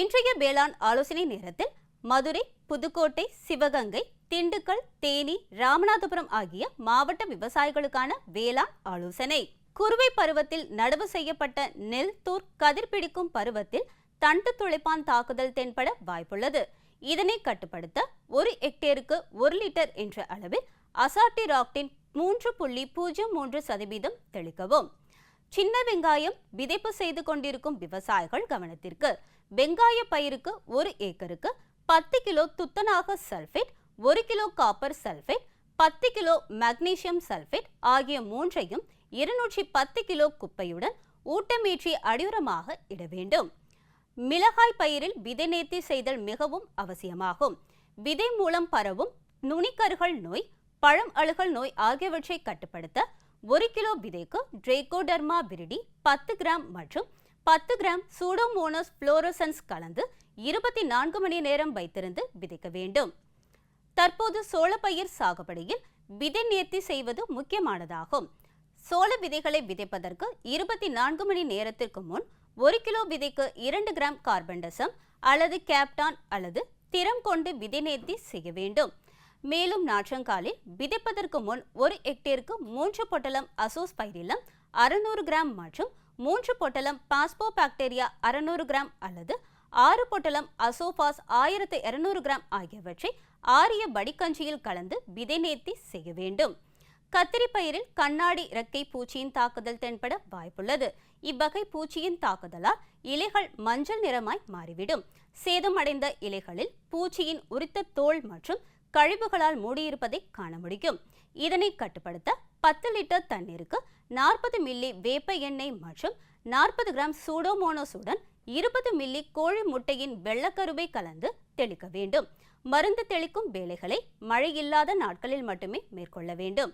இன்றைய வேளாண் ஆலோசனை நேரத்தில் மதுரை புதுக்கோட்டை சிவகங்கை திண்டுக்கல் தேனி ராமநாதபுரம் ஆகிய மாவட்ட விவசாயிகளுக்கான வேளாண் ஆலோசனை. குறுவை பருவத்தில் நடவு செய்யப்பட்ட நெல் தூர் கதிர் பிடிக்கும் பருவத்தில் தண்டு துளைப்பான் தாக்குதல் தென்பட வாய்ப்புள்ளது. இதனை கட்டுப்படுத்த ஒரு ஹெக்டேருக்கு ஒரு லிட்டர் என்ற அளவில் அசாட்டி ராக்டின் மூன்று புள்ளி பூஜ்ஜியம் மூன்று சதவீதம் தெளிக்கவும். சின்ன வெங்காயம் விதைப்பு செய்து கொண்டிருக்கும் விவசாயிகள் கவனத்திற்கு. வெங்காய பயிருக்கு ஒரு ஏக்கருக்கு பத்து கிலோ துத்தநாக சல்ஃபேட் ஒரு கிலோ காப்பர் சல்ஃபேட் பத்து கிலோ மக்னீசியம் சல்ஃபேட் ஆகிய மூன்றையும் இருநூற்றி பத்து கிலோ குப்பையுடன் ஊட்டமேற்றி அடியுரமாக இட வேண்டும். மிளகாய் பயிரில் விதை நேர்த்தி செய்தல் மிகவும் அவசியமாகும். விதை மூலம் பரவும் நுனிக்கருகள் நோய் பழம் அழுகல் நோய் ஆகியவற்றை கட்டுப்படுத்த ஒரு கிலோ விதைக்கு ட்ரேகோடர்மா விரிடி பத்து கிராம் மற்றும் பத்து கிராம் சூடோமோனோஸ் புளோரோசன்ஸ் கலந்து இருபத்தி நான்கு மணி நேரம் வைத்திருந்து விதைக்க வேண்டும். தற்போது சோளப்பயிர் சாகுபடியில் விதை நேர்த்தி செய்வது முக்கியமானதாகும். சோள விதைகளை விதைப்பதற்கு இருபத்தி நான்கு மணி நேரத்திற்கு முன் ஒரு கிலோ விதைக்கு இரண்டு கிராம் கார்பன்டசம் அல்லது கேப்டான் அல்லது திறம் கொண்டு விதை நேர்த்தி செய்ய வேண்டும். மேலும் நாற்றங்காலில் விதைப்பதற்கு முன் ஒரு ஹெக்டேருக்கு மூன்று பொட்டலம் அசோஸ் பைரிலம் அறுநூறு கிராம் மற்றும் மூன்று பொட்டலம் பாஸ்போ பாக்டீரியா அறுநூறு கிராம் அல்லது ஆறு பொட்டலம் அசோபாஸ் ஆயிரத்து இருநூறு கிராம் ஆகியவற்றை ஆரிய வடிக்கஞ்சியில் கலந்து விதை நேர்த்தி செய்ய வேண்டும். கத்திரி பயிரில் கண்ணாடி இறக்கை பூச்சியின் தாக்குதல் தென்பட வாய்ப்புள்ளது. இவ்வகை பூச்சியின் தாக்குதலால் இலைகள் மஞ்சள் நிறமாய் மாறிவிடும். சேதமடைந்த இலைகளில் பூச்சியின் உரித்த தோல் மற்றும் கழிவுகளால் மூடியிருப்பதை காண முடியும். இதனை கட்டுப்படுத்த பத்து லிட்டர் தண்ணீருக்கு நாற்பது மில்லி வேப்ப எண்ணெய் மற்றும் நாற்பது கிராம் சூடோமோனோஸுடன் இருபது மில்லி கோழி முட்டையின் வெள்ளக்கருவை கலந்து தெளிக்க வேண்டும். மருந்து தெளிக்கும் வேலைகளை மழை இல்லாத நாட்களில் மட்டுமே மேற்கொள்ள வேண்டும்.